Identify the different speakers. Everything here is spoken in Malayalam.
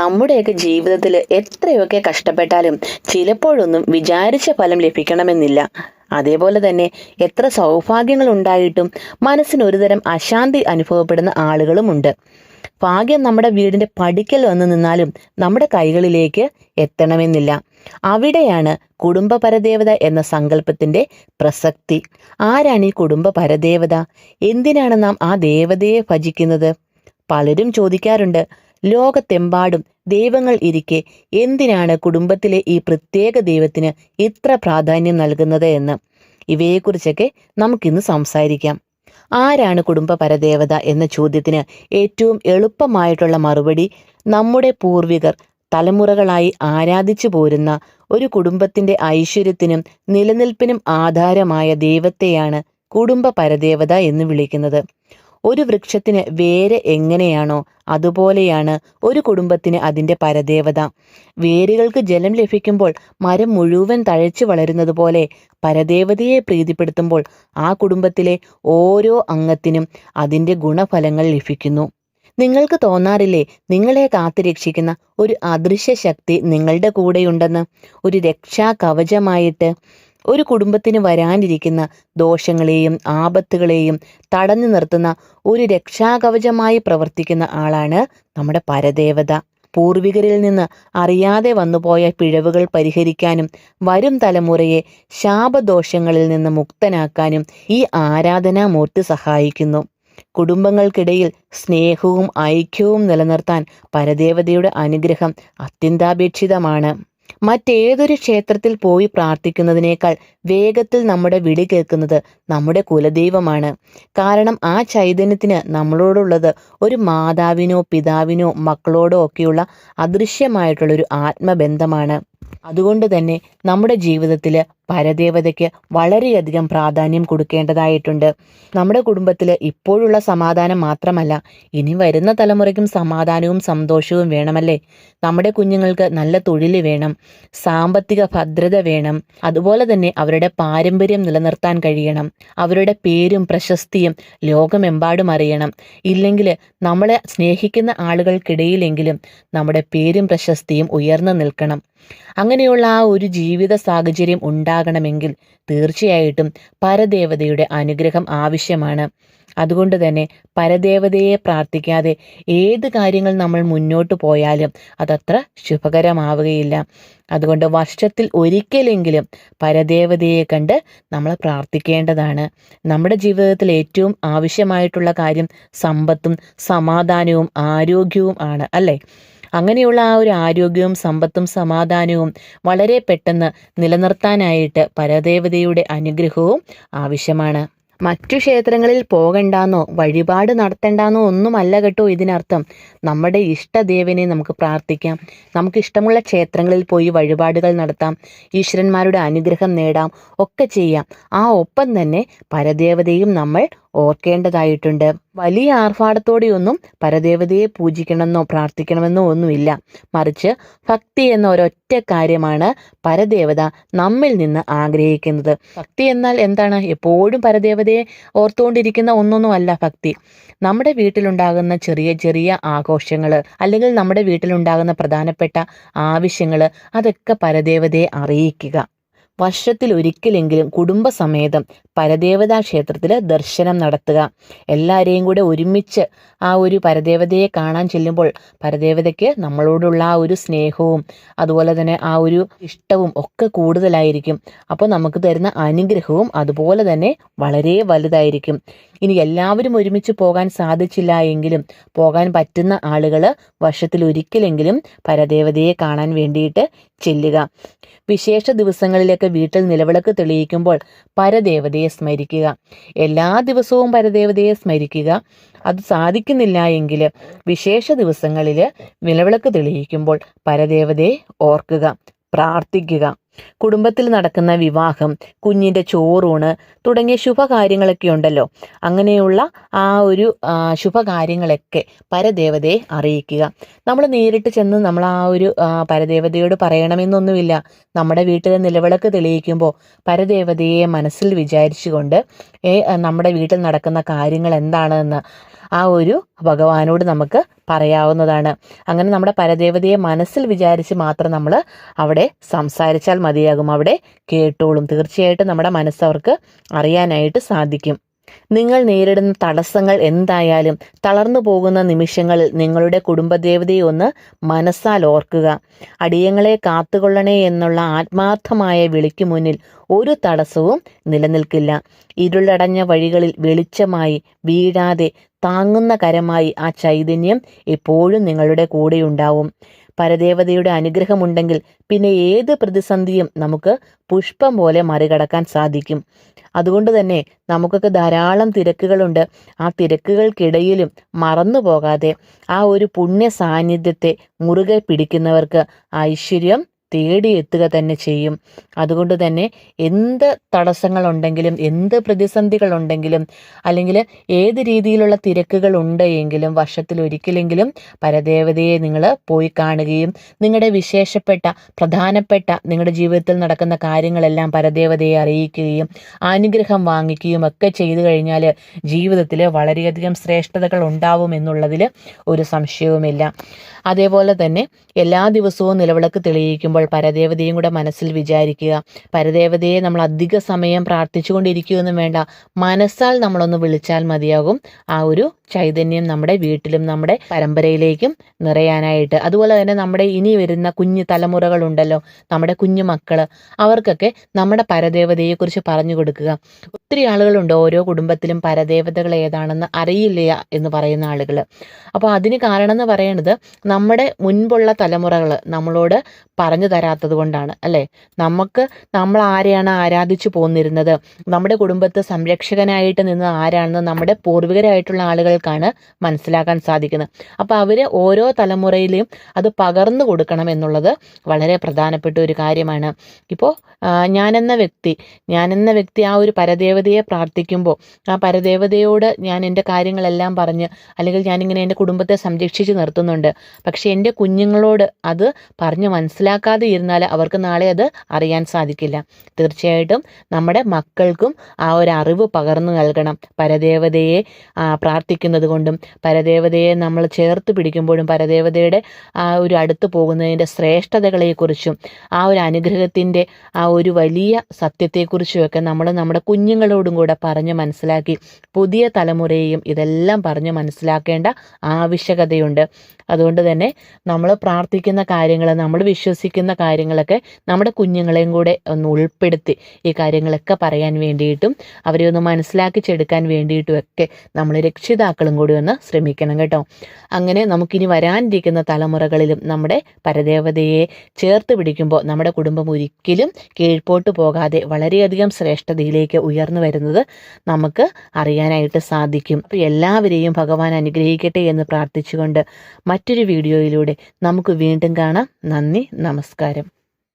Speaker 1: നമ്മുടെയൊക്കെ ജീവിതത്തിൽ എത്രയൊക്കെ കഷ്ടപ്പെട്ടാലും ചിലപ്പോഴൊന്നും വിചാരിച്ച ഫലം ലഭിക്കണമെന്നില്ല. അതേപോലെ തന്നെ എത്ര സൗഭാഗ്യങ്ങൾ ഉണ്ടായിട്ടും മനസ്സിന് ഒരുതരം അശാന്തി അനുഭവപ്പെടുന്ന ആളുകളുമുണ്ട്. ഭാഗ്യം നമ്മുടെ വീടിന്റെ പടിക്കൽ വന്നു നിന്നാലും നമ്മുടെ കൈകളിലേക്ക് എത്തണമെന്നില്ല. അവിടെയാണ് കുടുംബ പരദേവത എന്ന സങ്കല്പത്തിന്റെ പ്രസക്തി. ആരാണ് ഈ കുടുംബ പരദേവത? എന്തിനാണ് നാം ആ ദേവതയെ ഭജിക്കുന്നത്? പലരും ചോദിക്കാറുണ്ട് ലോകത്തെമ്പാടും ദൈവങ്ങൾ ഇരിക്കെ എന്തിനാണ് കുടുംബത്തിലെ ഈ പ്രത്യേക ദൈവത്തിന് ഇത്ര പ്രാധാന്യം നൽകുന്നത് എന്ന്? ഇവയെക്കുറിച്ചൊക്കെ നമുക്കിന്ന് സംസാരിക്കാം. ആരാണ് കുടുംബ പരദേവത എന്ന ചോദ്യത്തിന് ഏറ്റവും എളുപ്പമായിട്ടുള്ള മറുപടി നമ്മുടെ പൂർവികർ തലമുറകളായി ആരാധിച്ചു പോരുന്ന ഒരു കുടുംബത്തിന്റെ ഐശ്വര്യത്തിനും നിലനിൽപ്പിനും ആധാരമായ ദൈവത്തെയാണ് കുടുംബ പരദേവത എന്ന് വിളിക്കുന്നത്. ഒരു വൃക്ഷത്തിന് വേര് എങ്ങനെയാണോ അതുപോലെയാണ് ഒരു കുടുംബത്തിന് അതിന്റെ പരദേവത. വേരുകൾക്ക് ജലം ലഭിക്കുമ്പോൾ മരം മുഴുവൻ തഴച്ചു വളരുന്നത് പോലെ പരദേവതയെ പ്രീതിപ്പെടുത്തുമ്പോൾ ആ കുടുംബത്തിലെ ഓരോ അംഗത്തിനും അതിന്റെ ഗുണഫലങ്ങൾ ലഭിക്കുന്നു. നിങ്ങൾക്ക് തോന്നാറില്ലേ നിങ്ങളെ കാത്തുരക്ഷിക്കുന്ന ഒരു അദൃശ്യ ശക്തി നിങ്ങളുടെ കൂടെയുണ്ടെന്ന്? ഒരു രക്ഷാ കവചമായിട്ട് ഒരു കുടുംബത്തിന് വരാനിരിക്കുന്ന ദോഷങ്ങളെയും ആപത്തുകളെയും തടഞ്ഞു നിർത്തുന്ന ഒരു രക്ഷാകവചമായി പ്രവർത്തിക്കുന്ന ആളാണ് നമ്മുടെ പരദേവത. പൂർവികരിൽ നിന്ന് അറിയാതെ വന്നുപോയ പിഴവുകൾ പരിഹരിക്കാനും വരും തലമുറയെ ശാപദോഷങ്ങളിൽ നിന്ന് മുക്തനാക്കാനും ഈ ആരാധനാമൂർത്തി സഹായിക്കുന്നു. കുടുംബങ്ങൾക്കിടയിൽ സ്നേഹവും ഐക്യവും നിലനിർത്താൻ പരദേവതയുടെ അനുഗ്രഹം അത്യന്താപേക്ഷിതമാണ്. മറ്റേതൊരു ക്ഷേത്രത്തിൽ പോയി പ്രാർത്ഥിക്കുന്നതിനേക്കാൾ വേഗത്തിൽ നമ്മുടെ വിളി കേൾക്കുന്നത് നമ്മുടെ കുലദൈവമാണ്. കാരണം ആ ചൈതന്യത്തിന് നമ്മളോടുള്ളത് ഒരു മാതാവിനോ പിതാവിനോ മക്കളോടോ ഒക്കെയുള്ള അദൃശ്യമായിട്ടുള്ളൊരു ആത്മബന്ധമാണ്. അതുകൊണ്ട് തന്നെ നമ്മുടെ ജീവിതത്തിൽ പരദേവതയ്ക്ക് വളരെയധികം പ്രാധാന്യം കൊടുക്കേണ്ടതായിട്ടുണ്ട്. നമ്മുടെ കുടുംബത്തിൽ ഇപ്പോഴുള്ള സമാധാനം മാത്രമല്ല ഇനി വരുന്ന തലമുറയ്ക്കും സമാധാനവും സന്തോഷവും വേണമല്ലേ? നമ്മുടെ കുഞ്ഞുങ്ങൾക്ക് നല്ല തൊഴിൽ വേണം സാമ്പത്തിക ഭദ്രത വേണം അതുപോലെ തന്നെ അവരുടെ പാരമ്പര്യം നിലനിർത്താൻ കഴിയണം അവരുടെ പേരും പ്രശസ്തിയും ലോകമെമ്പാടും അറിയണം. ഇല്ലെങ്കിൽ നമ്മളെ സ്നേഹിക്കുന്ന ആളുകൾക്കിടയിലെങ്കിലും നമ്മുടെ പേരും പ്രശസ്തിയും ഉയർന്നു നിൽക്കണം. അങ്ങനെയുള്ള ആ ഒരു ജീവിത സാഹചര്യം ഉണ്ടാകണമെങ്കിൽ തീർച്ചയായിട്ടും പരദേവതയുടെ അനുഗ്രഹം ആവശ്യമാണ്. അതുകൊണ്ട് തന്നെ പരദേവതയെ പ്രാർത്ഥിക്കാതെ ഏത് കാര്യങ്ങൾ നമ്മൾ മുന്നോട്ട് പോയാലും അതത്ര ശുഭകരമാവുകയില്ല. അതുകൊണ്ട് വർഷത്തിൽ ഒരിക്കലെങ്കിലും പരദേവതയെ കണ്ട് നമ്മൾ പ്രാർത്ഥിക്കേണ്ടതാണ്. നമ്മുടെ ജീവിതത്തിൽ ഏറ്റവും ആവശ്യമായിട്ടുള്ള കാര്യം സമ്പത്തും സമാധാനവും ആരോഗ്യവും ആണ് അല്ലേ? അങ്ങനെയുള്ള ആ ഒരു ആരോഗ്യവും സമ്പത്തും സമാധാനവും വളരെ പെട്ടെന്ന് നിലനിർത്താനായിട്ട് പരദേവതയുടെ അനുഗ്രഹവും ആവശ്യമാണ്. മറ്റു ക്ഷേത്രങ്ങളിൽ പോകണ്ടാന്നോ വഴിപാട് നടത്തേണ്ടെന്നോ ഒന്നുമല്ല കേട്ടോ ഇതിനർത്ഥം. നമ്മുടെ ഇഷ്ടദേവനെ നമുക്ക് പ്രാർത്ഥിക്കാം. നമുക്ക് ഇഷ്ടമുള്ള ക്ഷേത്രങ്ങളിൽ പോയി വഴിപാടുകൾ നടത്താം. ഈശ്വരന്മാരുടെ അനുഗ്രഹം നേടാം. ഒക്കെ ചെയ്യാം. ആ ഒപ്പം തന്നെ പരദേവതയും നമ്മൾ ഓർക്കേണ്ടതായിട്ടുണ്ട്. വലിയ ആർഭാടത്തോടെയൊന്നും പരദേവതയെ പൂജിക്കണമെന്നോ പ്രാർത്ഥിക്കണമെന്നോ ഒന്നുമില്ല. മറിച്ച് ഭക്തി എന്ന ഒരൊറ്റ കാര്യമാണ് പരദേവത നമ്മിൽ നിന്ന് ആഗ്രഹിക്കുന്നത്. ഭക്തി എന്നാൽ എന്താണ്? എപ്പോഴും പരദേവതയെ ഓർത്തുകൊണ്ടിരിക്കുന്ന ഒന്നൊന്നുമല്ല ഭക്തി. നമ്മുടെ വീട്ടിലുണ്ടാകുന്ന ചെറിയ ചെറിയ ആഘോഷങ്ങൾ അല്ലെങ്കിൽ നമ്മുടെ വീട്ടിലുണ്ടാകുന്ന പ്രധാനപ്പെട്ട ആവശ്യങ്ങൾ അതൊക്കെ പരദേവതയെ അറിയിക്കുക. വർഷത്തിൽ ഒരിക്കലെങ്കിലും കുടുംബസമേതം പരദേവതാ ക്ഷേത്രത്തിൽ ദർശനം നടത്തുക. എല്ലാവരെയും കൂടെ ഒരുമിച്ച് ആ ഒരു പരദേവതയെ കാണാൻ ചെല്ലുമ്പോൾ പരദേവതയ്ക്ക് നമ്മളോടുള്ള ആ ഒരു സ്നേഹവും അതുപോലെ തന്നെ ആ ഒരു ഇഷ്ടവും ഒക്കെ കൂടുതലായിരിക്കും. അപ്പോൾ നമുക്ക് തരുന്ന അനുഗ്രഹവും അതുപോലെ തന്നെ വളരെ വലുതായിരിക്കും. ഇനി എല്ലാവരും ഒരുമിച്ച് പോകാൻ സാധിച്ചില്ല എങ്കിലും പോകാൻ പറ്റുന്ന ആളുകൾ വർഷത്തിൽ ഒരിക്കലെങ്കിലും പരദേവതയെ കാണാൻ വേണ്ടിയിട്ട് ചെല്ലുക. വിശേഷ ദിവസങ്ങളിലൊക്കെ വീട്ടിൽ നിലവിളക്ക് തെളിയിക്കുമ്പോൾ പരദേവതയെ സ്മരിക്കുക. എല്ലാ ദിവസവും പരദേവതയെ സ്മരിക്കുക. അത് സാധിക്കുന്നില്ല എങ്കിൽ വിശേഷ ദിവസങ്ങളിൽ നിലവിളക്ക് തെളിയിക്കുമ്പോൾ പരദേവതയെ ഓർക്കുക പ്രാർത്ഥിക്കുക. കുടുംബത്തിൽ നടക്കുന്ന വിവാഹം കുഞ്ഞിന്റെ ചോറൂണ് തുടങ്ങിയ ശുഭകാര്യങ്ങളൊക്കെ ഉണ്ടല്ലോ അങ്ങനെയുള്ള ആ ഒരു ശുഭകാര്യങ്ങളൊക്കെ പരദേവതയെ അറിയിക്കുക. നമ്മൾ നേരിട്ട് ചെന്ന് നമ്മൾ ആ ഒരു പരദേവതയോട് പറയണമെന്നൊന്നുമില്ല. നമ്മുടെ വീട്ടിലെ നിലവിളക്ക് തെളിയിക്കുമ്പോൾ പരദേവതയെ മനസ്സിൽ വിചാരിച്ചുകൊണ്ട് നമ്മുടെ വീട്ടിൽ നടക്കുന്ന കാര്യങ്ങൾ എന്താണെന്ന് ആ ഒരു ഭഗവാനോട് നമുക്ക് പറയാവുന്നതാണ്. അങ്ങനെ നമ്മുടെ പരദേവതയെ മനസ്സിൽ വിചാരിച്ച് മാത്രം നമ്മൾ അവിടെ സംസാരിച്ചാൽ മതിയാകും. അവിടെ കേട്ടോളും. തീർച്ചയായിട്ടും നമ്മുടെ മനസ്സവർക്ക് അറിയാനായിട്ട് സാധിക്കും. നിങ്ങൾ നേരിടുന്ന തടസ്സങ്ങൾ എന്തായാലും തളർന്നു പോകുന്ന നിമിഷങ്ങളിൽ നിങ്ങളുടെ കുടുംബദേവതയെ ഒന്ന് മനസ്സാൽ ഓർക്കുക. അടിയങ്ങളെ കാത്തുകൊള്ളണേ എന്നുള്ള ആത്മാർത്ഥമായ വിളിക്ക് മുന്നിൽ ഒരു തടസ്സവും നിലനിൽക്കില്ല. ഇരുളടഞ്ഞ വഴികളിൽ വെളിച്ചമായി വീഴാതെ താങ്ങുന്ന കരമായി ആ ചൈതന്യം എപ്പോഴും നിങ്ങളുടെ കൂടെയുണ്ടാവും പരദേവതയുടെ അനുഗ്രഹമുണ്ടെങ്കിൽ പിന്നെ ഏത് പ്രതിസന്ധിയും നമുക്ക് പുഷ്പം പോലെ മറികടക്കാൻ സാധിക്കും. അതുകൊണ്ട് തന്നെ നമുക്കൊക്കെ ധാരാളം തിരക്കുകളുണ്ട്. ആ തിരക്കുകൾക്കിടയിലും മറന്നു പോകാതെ ആ ഒരു പുണ്യ സാന്നിധ്യത്തെ മുറുകെ പിടിക്കുന്നവർക്ക് ഐശ്വര്യം തേടിയെത്തുക തന്നെ ചെയ്യും. അതുകൊണ്ട് തന്നെ എന്ത് തടസ്സങ്ങളുണ്ടെങ്കിലും എന്ത് പ്രതിസന്ധികളുണ്ടെങ്കിലും അല്ലെങ്കിൽ ഏത് രീതിയിലുള്ള തിരക്കുകൾ ഉണ്ട് എങ്കിലും വർഷത്തിൽ ഒരിക്കലെങ്കിലും പരദേവതയെ നിങ്ങൾ പോയി കാണുകയും നിങ്ങളുടെ വിശേഷപ്പെട്ട പ്രധാനപ്പെട്ട നിങ്ങളുടെ ജീവിതത്തിൽ നടക്കുന്ന കാര്യങ്ങളെല്ലാം പരദേവതയെ അറിയിക്കുകയും അനുഗ്രഹം വാങ്ങിക്കുകയും ഒക്കെ ചെയ്തു കഴിഞ്ഞാൽ ജീവിതത്തിൽ വളരെയധികം ശ്രേഷ്ഠതകൾ ഉണ്ടാവും എന്നുള്ളതിൽ ഒരു സംശയവുമില്ല. അതേപോലെ തന്നെ എല്ലാ ദിവസവും നിലവിളക്ക് തെളിയിക്കുമ്പോൾ പരദേവതയും കൂടെ മനസ്സിൽ വിചാരിക്കുക. പരദേവതയെ നമ്മൾ അധിക സമയം പ്രാർത്ഥിച്ചുകൊണ്ടിരിക്കുകയൊന്നും വേണ്ട. മനസ്സാൽ നമ്മളൊന്ന് വിളിച്ചാൽ മതിയാകും. ആ ഒരു ചൈതന്യം നമ്മുടെ വീട്ടിലും നമ്മുടെ പരമ്പരയിലേക്കും നിറയാനായിട്ട്. അതുപോലെ തന്നെ നമ്മുടെ ഇനി വരുന്ന കുഞ്ഞു തലമുറകളുണ്ടല്ലോ. നമ്മുടെ കുഞ്ഞു മക്കൾ അവർക്കൊക്കെ നമ്മുടെ പരദേവതയെക്കുറിച്ച് പറഞ്ഞു കൊടുക്കുക. ഒത്തിരി ആളുകളുണ്ട്. ഓരോ കുടുംബത്തിലും പരദേവതകൾ ഏതാണെന്ന് അറിയില്ല എന്ന് പറയുന്ന ആളുകൾ അപ്പോൾ അതിന് കാരണം എന്ന് പറയുന്നത് നമ്മുടെ മുൻപുള്ള തലമുറകൾ നമ്മളോട് പറഞ്ഞു തരാത്തത് കൊണ്ടാണ് അല്ലേ? നമുക്ക് നമ്മൾ ആരെയാണ് ആരാധിച്ചു പോന്നിരുന്നത്? നമ്മുടെ കുടുംബത്തെ സംരക്ഷകനായിട്ട് നിന്ന് ആരാണെന്ന് നമ്മുടെ പൂർവികരായിട്ടുള്ള ആളുകൾക്കാണ് മനസ്സിലാക്കാൻ സാധിക്കുന്നത്. അപ്പോൾ അവർ ഓരോ തലമുറയിലും അത് പകർന്നു കൊടുക്കണം എന്നുള്ളത് വളരെ പ്രധാനപ്പെട്ട ഒരു കാര്യമാണ്. ഇപ്പോൾ ഞാനെന്ന വ്യക്തി ഞാനെന്ന വ്യക്തി ആ ഒരു പരദേവതയെ പ്രാർത്ഥിക്കുമ്പോൾ ആ പരദേവതയോട് ഞാൻ എന്റെ കാര്യങ്ങളെല്ലാം പറഞ്ഞ് അല്ലെങ്കിൽ ഞാനിങ്ങനെ എന്റെ കുടുംബത്തെ സംരക്ഷിച്ച് നിർത്തുന്നുണ്ട്. പക്ഷേ എന്റെ കുഞ്ഞുങ്ങളോട് അത് പറഞ്ഞ് മനസ്സിലാക്കാതെ ഇരുന്നാൽ അവർക്ക് നാളെ അത് അറിയാൻ സാധിക്കില്ല. തീർച്ചയായിട്ടും നമ്മുടെ മക്കൾക്കും ആ ഒരു അറിവ് പകർന്നു നൽകണം. പരദേവതയെ പ്രാർത്ഥിക്കുന്നത് കൊണ്ടും പരദേവതയെ നമ്മൾ ചേർത്ത് പിടിക്കുമ്പോഴും പരദേവതയുടെ ആ ഒരു അടുത്ത് പോകുന്നതിന്റെ ശ്രേഷ്ഠതകളെക്കുറിച്ചും ആ ഒരു അനുഗ്രഹത്തിന്റെ ആ ഒരു വലിയ സത്യത്തെക്കുറിച്ചുമൊക്കെ നമ്മൾ നമ്മുടെ കുഞ്ഞുങ്ങളോടും കൂടെ പറഞ്ഞു മനസ്സിലാക്കി. പുതിയ തലമുറയെയും ഇതെല്ലാം പറഞ്ഞു മനസ്സിലാക്കേണ്ട ആവശ്യകതയുണ്ട്. അതുകൊണ്ട് തന്നെ നമ്മൾ പ്രാർത്ഥിക്കുന്ന കാര്യങ്ങൾ നമ്മൾ വിശ്വസിക്കുന്ന കാര്യങ്ങളൊക്കെ നമ്മുടെ കുഞ്ഞുങ്ങളെയും കൂടെ ഒന്ന് ഉൾപ്പെടുത്തി ഈ കാര്യങ്ങളൊക്കെ പറയാൻ വേണ്ടിയിട്ടും അവരെ ഒന്ന് മനസ്സിലാക്കിച്ചെടുക്കാൻ വേണ്ടിയിട്ടും ഒക്കെ നമ്മൾ രക്ഷിതാക്കളും കൂടി ഒന്ന് ശ്രമിക്കണം കേട്ടോ. അങ്ങനെ നമുക്കിനി വരാനിരിക്കുന്ന തലമുറകളിലും നമ്മുടെ പരദേവതയെ ചേർത്ത് പിടിക്കുമ്പോൾ നമ്മുടെ കുടുംബം ഒരിക്കലും കീഴ്പോട്ട് പോകാതെ വളരെയധികം ശ്രേഷ്ഠതയിലേക്ക് ഉയർന്നു വരുന്നത് നമുക്ക് അറിയാനായിട്ട് സാധിക്കും. എല്ലാവരെയും ഭഗവാൻ അനുഗ്രഹിക്കട്ടെ എന്ന് പ്രാർത്ഥിച്ചുകൊണ്ട് മറ്റൊരു വീഡിയോയിലൂടെ നമുക്ക് വീണ്ടും കാണാം. നന്ദി നമസ്കാരം.